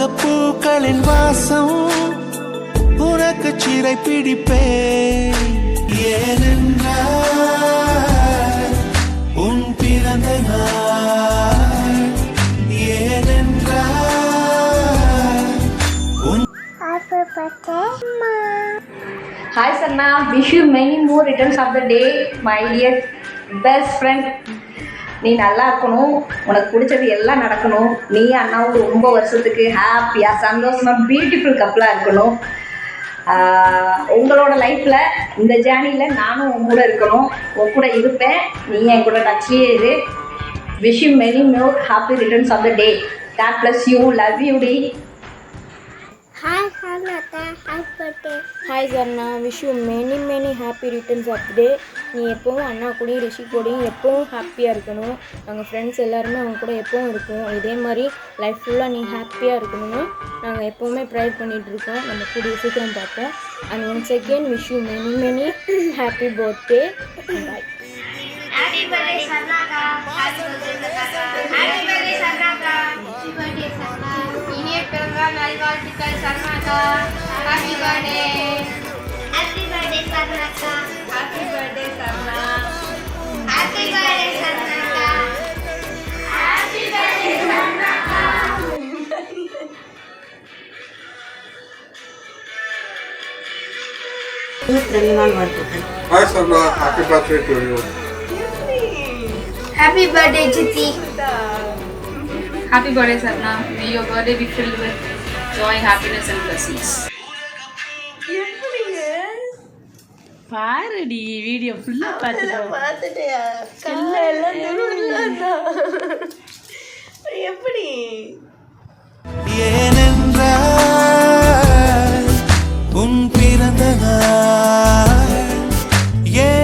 உலக பூக்களின் வாசம் உனக்கு சிறை பிடிப்பேன் ஏனென்றால் உன் பிறந்த நாள் ஏனென்றால் உன். Hi Sarna, wish you many more returns of the day, my dear best friend. நீ நல்லா இருக்கணும் உனக்கு பிடிச்சது எல்லாம் நடக்கணும். நீ அண்ணாவும் ரொம்ப வருஷத்துக்கு ஹாப்பியாக சந்தோஷமாக பியூட்டிஃபுல் கப்பலாக இருக்கணும். உங்களோட லைஃப்பில் இந்த ஜேர்னியில் நானும் உன் கூட இருக்கணும். உன் கூட இருப்பேன். நீ என் கூட டச்லேயே இரு. Wish you many more happy returns of the day God bless you love you D Samantha. Happy birthday. Hi Sarna wish you many many happy returns of day நீ எப்போவும் அண்ணா கூடயும் ரிஷி கூடயும் எப்போவும் ஹாப்பியாக இருக்கணும் நாங்கள் ஃப்ரெண்ட்ஸ் எல்லாருமே அவங்க கூட எப்பவும் இருக்கும் இதே மாதிரி லைஃப் ஃபுல்லாக நீ ஹாப்பியாக இருக்கணும்னு நாங்கள் எப்போவுமே ட்ரை பண்ணிகிட்டு இருக்கோம் நம்ம கூடிய சீக்கிரம் பார்ப்போம் and once again wish you many many happy birthday bye Happy birthday, Sarnaka. Happy birthday, Sarnaka. Happy birthday, Sarnaka. Happy birthday, Sarnaka. இனிய பிறந்தநாள் நல்வாழ்த்துக்கள் சர்மாக்கா happy birthday Sarna, happy birthday to you. Happy birthday சித்தி Happy birthday, Sarna. May your birthday be filled with joy, happiness, and blessings. பாருடி video ஃபுல்லா பார்த்துட்டோம் பார்த்துட்டியா the night. Yeah.